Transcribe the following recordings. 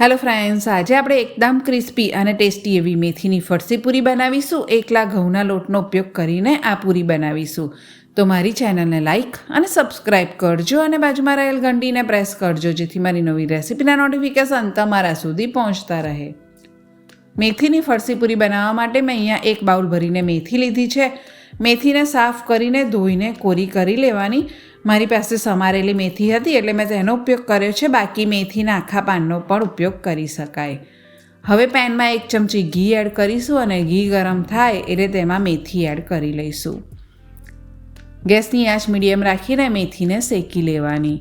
Hello friends આજે આપણે એકદમ ક્રિસ્પી અને ટેસ્ટી એવી મેથીની ફરસી પૂરી બનાવીશું. એકલા ઘઉંના લોટનો ઉપયોગ કરીને આ પૂરી બનાવીશું. તો મારી ચેનલને લાઇક અને સબસ્ક્રાઇબ કરજો અને બાજુમાં રહેલ ઘંટીને પ્રેસ કરજો, જેથી મારી નવી રેસિપીના નોટિફિકેશન તમારા સુધી પહોંચતા રહે. મેથીની ફરસી પૂરી બનાવવા માટે મેં અહીંયા એક બાઉલ ભરીને મેથી લીધી છે. મેથીને સાફ કરીને ધોઈને કોરી કરી લેવાની. મારી પાસે સમારેલી મેથી હતી એટલે મેં તેનો ઉપયોગ કર્યો છે. બાકી મેથીના આખા પાનનો પણ ઉપયોગ કરી શકાય. હવે પેનમાં એક ચમચી ઘી એડ કરીશું અને ઘી ગરમ થાય એટલે તેમાં મેથી એડ કરી લઈશું. ગેસની આંચ મીડિયમ રાખીને મેથીને શેકી લેવાની.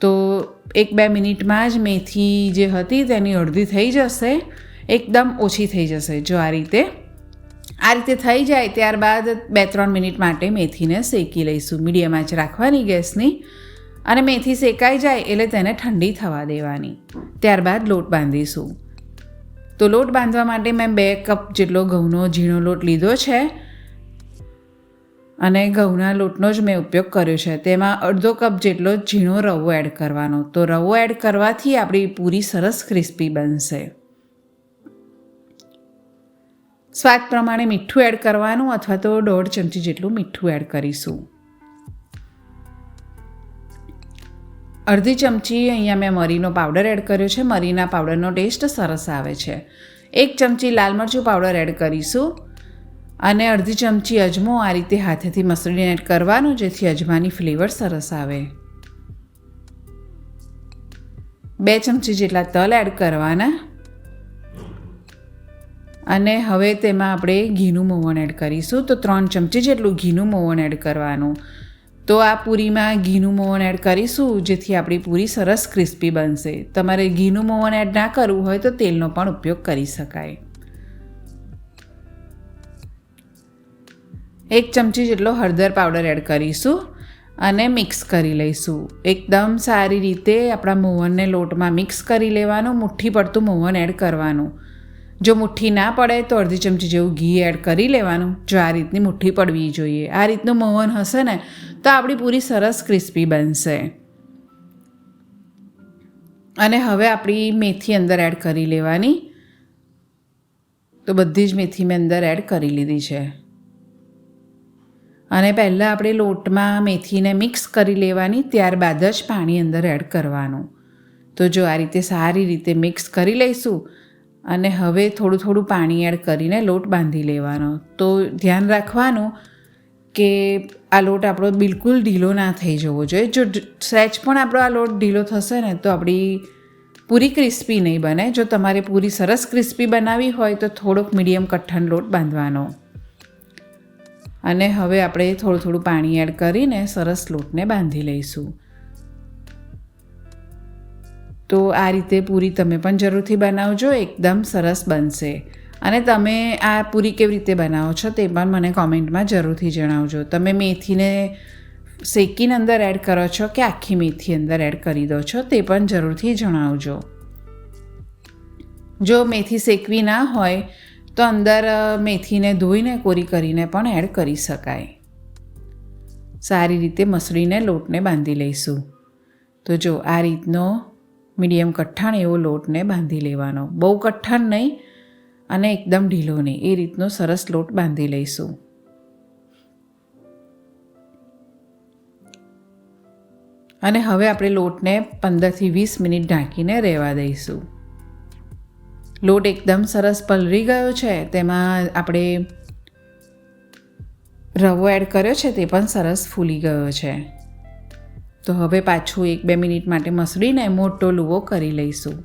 તો એક બે મિનિટમાં જ મેથી જે હતી તેની અડધી થઈ જશે. એકદમ ઓછી થઈ જશે જો આ રીતે. આ રીતે થઈ જાય ત્યારબાદ બે ત્રણ મિનિટ માટે મેથીને શેકી લઈશું. મીડિયમ આંચ રાખવાની ગેસની. અને મેથી શેકાઈ જાય એટલે તેને ઠંડી થવા દેવાની. ત્યારબાદ લોટ બાંધીશું. તો લોટ બાંધવા માટે મેં બે કપ જેટલો ઘઉંનો ઝીણો લોટ લીધો છે. અને ઘઉંના લોટનો જ મેં ઉપયોગ કર્યો છે. તેમાં અડધો કપ જેટલો ઝીણો રવો એડ કરવાનો. તો રવો એડ કરવાથી આપણી પૂરી સરસ ક્રિસ્પી બનશે. સ્વાદ પ્રમાણે મીઠું એડ કરવાનું અથવા તો દોઢ ચમચી જેટલું મીઠું એડ કરીશું. અડધી ચમચી અહીંયા મેં મરીનો પાવડર એડ કર્યો છે. મરીના પાવડરનો ટેસ્ટ સરસ આવે છે. એક ચમચી લાલ મરચું પાવડર એડ કરીશું અને અડધી ચમચી અજમો આ રીતે હાથેથી મસળીને એડ કરવાનું જેથી અજમાની ફ્લેવર સરસ આવે. બે ચમચી જેટલા તલ એડ કરવાના. અને હવે તેમાં આપણે ઘીનું મોવણ એડ કરીશું. તો ત્રણ ચમચી જેટલું ઘીનું મોવણ એડ કરવાનું. તો આ પૂરીમાં ઘીનું મોવણ એડ કરીશું, જેથી આપણી પૂરી સરસ ક્રિસ્પી બનશે. તમારે ઘીનું મોવણ એડ ના કરવું હોય તો તેલનો પણ ઉપયોગ કરી શકાય. એક ચમચી જેટલો હળદર પાવડર એડ કરીશું અને મિક્સ કરી લઈશું. એકદમ સારી રીતે આપણા મોવનને લોટમાં મિક્સ કરી લેવાનું, મુઠ્ઠી પડતું મોવન એડ કરવાનું. જો મુઠ્ઠી ના પડે તો અડધી ચમચી જેવું ઘી એડ કરી લેવાનું. જો આ રીતની મુઠ્ઠી પડવી જોઈએ. આ રીતનું મોહન હશે ને, તો આપણી પૂરી સરસ ક્રિસ્પી બનશે. અને હવે આપણી મેથી અંદર એડ કરી લેવાની. તો બધી જ મેથી મેં અંદર એડ કરી લીધી છે. અને પહેલાં આપણે લોટમાં મેથીને મિક્સ કરી લેવાની, ત્યારબાદ જ પાણી અંદર એડ કરવાનું. તો જો આ રીતે સારી રીતે મિક્સ કરી લઈશું અને હવે થોડું થોડું પાણી એડ કરીને લોટ બાંધી લેવાનો. તો ધ્યાન રાખવાનું કે આ લોટ આપણો બિલકુલ ઢીલો ના થઈ જવો જોઈએ. જો સહેજ પણ આપણો આ લોટ ઢીલો થશે ને તો આપણી પૂરી ક્રિસ્પી નહીં બને. જો તમારે પૂરી સરસ ક્રિસ્પી બનાવવી હોય તો થોડોક મીડિયમ કઠણ લોટ બાંધવાનો. અને હવે આપણે થોડું થોડું પાણી એડ કરીને સરસ લોટને બાંધી લઈશું. તો આ રીતે પૂરી તમે પણ જરૂરથી બનાવજો, એકદમ સરસ બનશે. અને તમે આ પૂરી કેવી રીતે બનાવો છો તે પણ મને કોમેન્ટમાં જરૂરથી જણાવજો. તમે મેથીને શેકીને અંદર એડ કરો છો કે આખી મેથી અંદર એડ કરી દો છો તે પણ જરૂરથી જણાવજો. જો મેથી શેકવી ના હોય, તો અંદર મેથીને ધોઈને, કોરી કરીને પણ એડ કરી શકાય. સારી રીતે મસળીને લોટને બાંધી લઈશું. તો જો આ રીતનો મીડિયમ કઠ્ઠાણ એવો લોટને બાંધી લેવાનો. બહુ કઠ્ઠાણ નહીં અને એકદમ ઢીલો નહીં. એ રીતનો સરસ લોટ બાંધી લઈશું. અને હવે આપણે લોટને પંદરથી વીસ મિનિટ ઢાંકીને રહેવા દઈશું. લોટ એકદમ સરસ પલળી ગયો છે. તેમાં આપણે રવો એડ કર્યો છે તે પણ સરસ ફૂલી ગયો છે. તો હવે પાછું એક બે મિનિટ માટે મસળીને મોટો લુવો કરી લઈશું.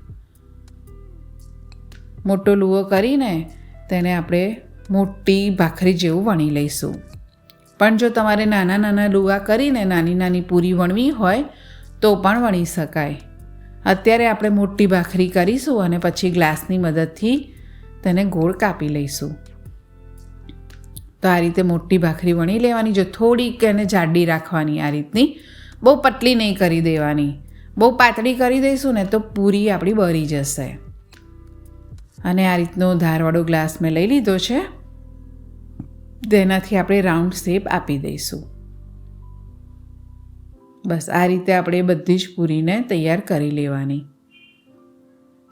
મોટો લુવો કરીને તેને આપણે મોટી ભાખરી જેવું વણી લઈશું. પણ જો તમારે નાના નાના લુવા કરીને નાની નાની પૂરી વણવી હોય, તો પણ વણી શકાય. અત્યારે આપણે મોટી ભાખરી કરીશું અને પછી ગ્લાસની મદદથી તેને ગોળ કાપી લઈશું. તો આ રીતે મોટી ભાખરી વણી લેવાની, જો થોડીક એને જાડી રાખવાની આ રીતની બહુ પતલી નહીં કરી દેવાની. બહુ પાતળી કરી દઈશું ને તો પૂરી આપણી બળી જશે. અને આ રીતનો ધારવાળો ગ્લાસ મેં લઈ લીધો છે. તેનાથી આપણે રાઉન્ડ શેપ આપી દઈશું. બસ આ રીતે આપણે બધી જ પૂરીને તૈયાર કરી લેવાની.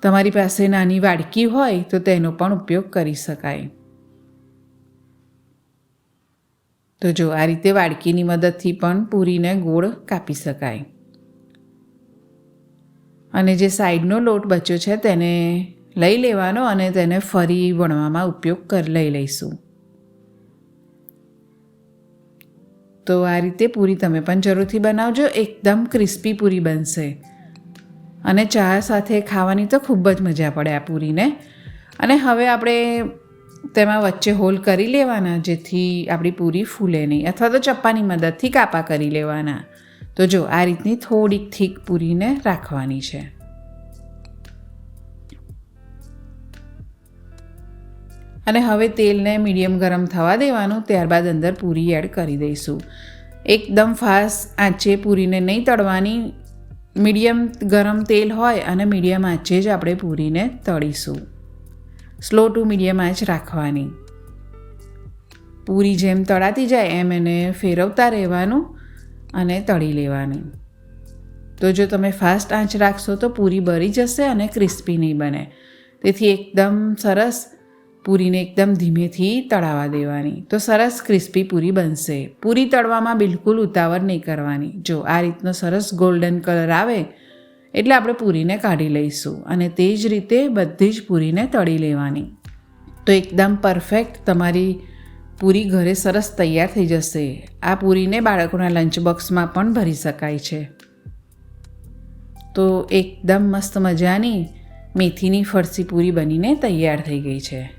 તમારી પાસે નાની વાડકી હોય તો તેનો પણ ઉપયોગ કરી શકાય. તો જો આ રીતે વાડકીની મદદથી પણ પૂરીને ગોળ કાપી શકાય. અને જે સાઈડનો લોટ બચ્યો છે તેને લઈ લેવાનો અને તેને ફરી વણવામાં ઉપયોગ કરી, લઈ લઈશું. તો આ રીતે પૂરી તમે પણ જરૂરથી બનાવજો. એકદમ ક્રિસ્પી પૂરી બનશે. અને ચા સાથે ખાવાની તો ખૂબ જ મજા પડે આ પૂરીને. અને હવે આપણે તેમાં વચ્ચે હોલ કરી લેવાના જેથી આપણી પૂરી ફૂલે નહીં. અથવા તો ચપ્પાની મદદથી કાપા કરી લેવાના. તો જો, આ રીતની થોડીક થીક પૂરીને રાખવાની છે. અને હવે તેલને મીડિયમ ગરમ થવા દેવાનું, ત્યારબાદ અંદર પૂરી એડ કરી દઈશું. એકદમ ફાસ્ટ આંચે પૂરીને નહીં તળવાની. મીડિયમ ગરમ તેલ હોય અને મીડિયમ આંચે જ આપણે પૂરીને તળીશું. સ્લો ટુ મીડિયમ આંચ રાખવાની. પૂરી જેમ તળાતી જાય એમ એને ફેરવતા રહેવાનું અને તળી લેવાની. તો જો તમે ફાસ્ટ આંચ રાખશો તો પૂરી બળી જશે અને ક્રિસ્પી નહીં બને. તેથી એકદમ સરસ પૂરીને એકદમ ધીમેથી તળાવા દેવાની. તો સરસ ક્રિસ્પી પૂરી બનશે. પૂરી તળવામાં બિલકુલ ઉતાવળ નહીં કરવાની. જો આ રીતનો સરસ ગોલ્ડન કલર આવે એટલે આપણે પૂરીને કાઢી લઈશું અને તે જ રીતે બધી જ પૂરીને તળી લેવાની. તો એકદમ પરફેક્ટ તમારી પૂરી ઘરે સરસ તૈયાર થઈ જશે. આ પૂરીને બાળકોના લંચ બોક્સમાં પણ ભરી શકાય છે. તો એકદમ મસ્ત મજાની મેથીની ફરસી પૂરી બનીને તૈયાર થઈ ગઈ છે.